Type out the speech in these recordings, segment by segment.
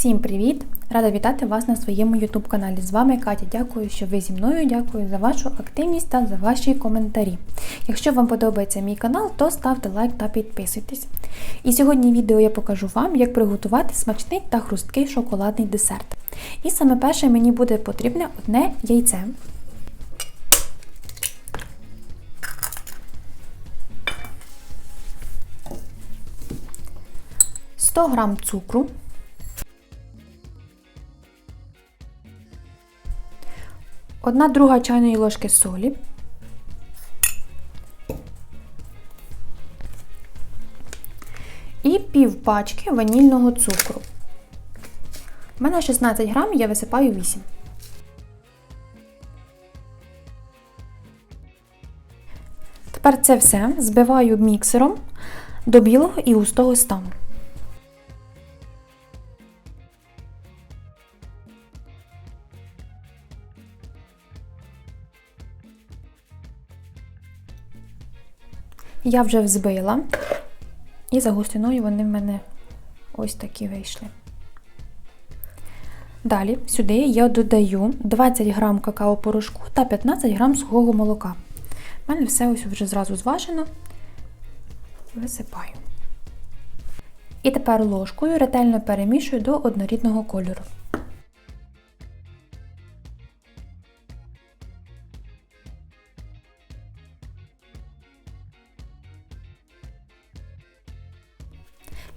Всім привіт! Рада вітати вас на своєму YouTube каналі. З вами Катя. Дякую, що ви зі мною. Дякую за вашу активність та за ваші коментарі. Якщо вам подобається мій канал, то ставте лайк та підписуйтесь. І сьогодні в відео я покажу вам, як приготувати смачний та хрусткий шоколадний десерт. І саме перше мені буде потрібне одне яйце. Сто грам цукру, Одна друга чайної ложки солі. І пів пачки ванільного цукру. У мене 16 грам, я висипаю 8. Тепер це все збиваю міксером до білого і густого стану. Я вже взбила, і за густиною вони в мене ось такі вийшли. Далі сюди я додаю 20 грам какао-порошку та 15 грам сухого молока. У мене все ось вже зразу зважено. Висипаю. І тепер ложкою ретельно перемішую до однорідного кольору.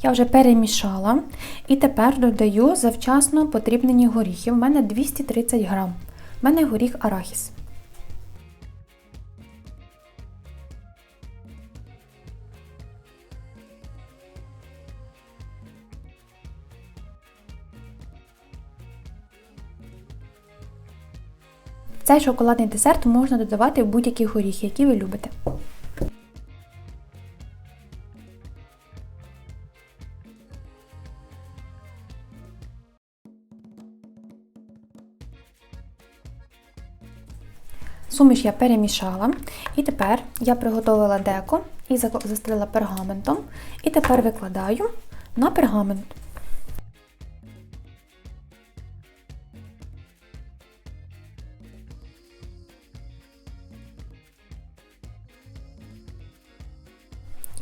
Я вже перемішала і тепер додаю завчасно потрібнені горіхи. У мене 230 грам. У мене горіх арахіс. Цей шоколадний десерт можна додавати в будь-які горіхи, які ви любите. Суміш я перемішала. І тепер я приготувала деко і застелила пергаментом. І тепер викладаю на пергамент.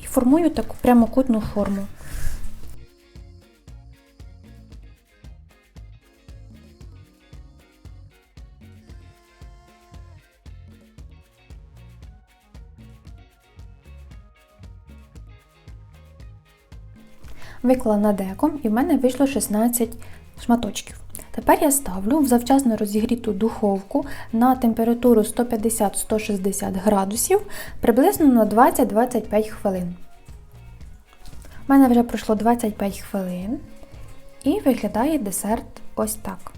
І формую таку прямокутну форму. Виклала на деко і в мене вийшло 16 шматочків. Тепер я ставлю в завчасно розігріту духовку на температуру 150-160 градусів приблизно на 20-25 хвилин. У мене вже пройшло 25 хвилин і виглядає десерт ось так.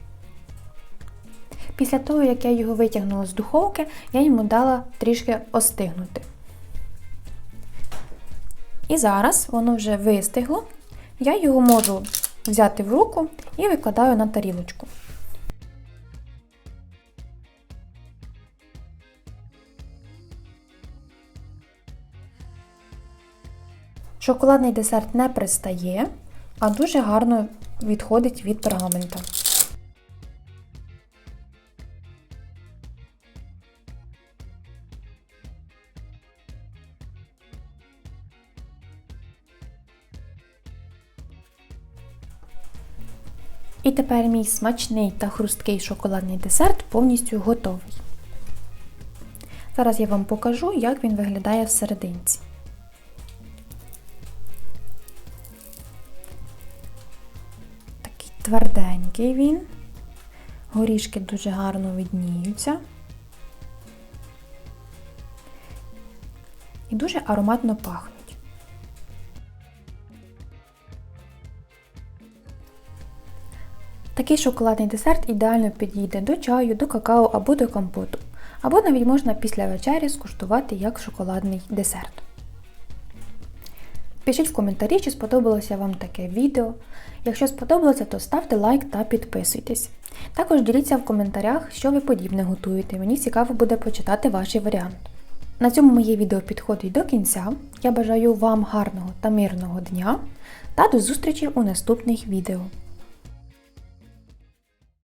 Після того, як я його витягнула з духовки, я йому дала трішки остигнути. І зараз воно вже вистигло, я його можу взяти в руку і викладаю на тарілочку. Шоколадний десерт не пристає, а дуже гарно відходить від пергамента. І тепер мій смачний та хрусткий шоколадний десерт повністю готовий. Зараз я вам покажу, як він виглядає всерединці. Такий тверденький він, горішки дуже гарно видніються. І дуже ароматно пахне. Такий шоколадний десерт ідеально підійде до чаю, до какао або до компоту. Або навіть можна після вечері скуштувати як шоколадний десерт. Пишіть в коментарі, чи сподобалося вам таке відео. Якщо сподобалося, то ставте лайк та підписуйтесь. Також діліться в коментарях, що ви подібне готуєте. Мені цікаво буде почитати ваш варіант. На цьому моє відео підходить до кінця. Я бажаю вам гарного та мирного дня та до зустрічі у наступних відео.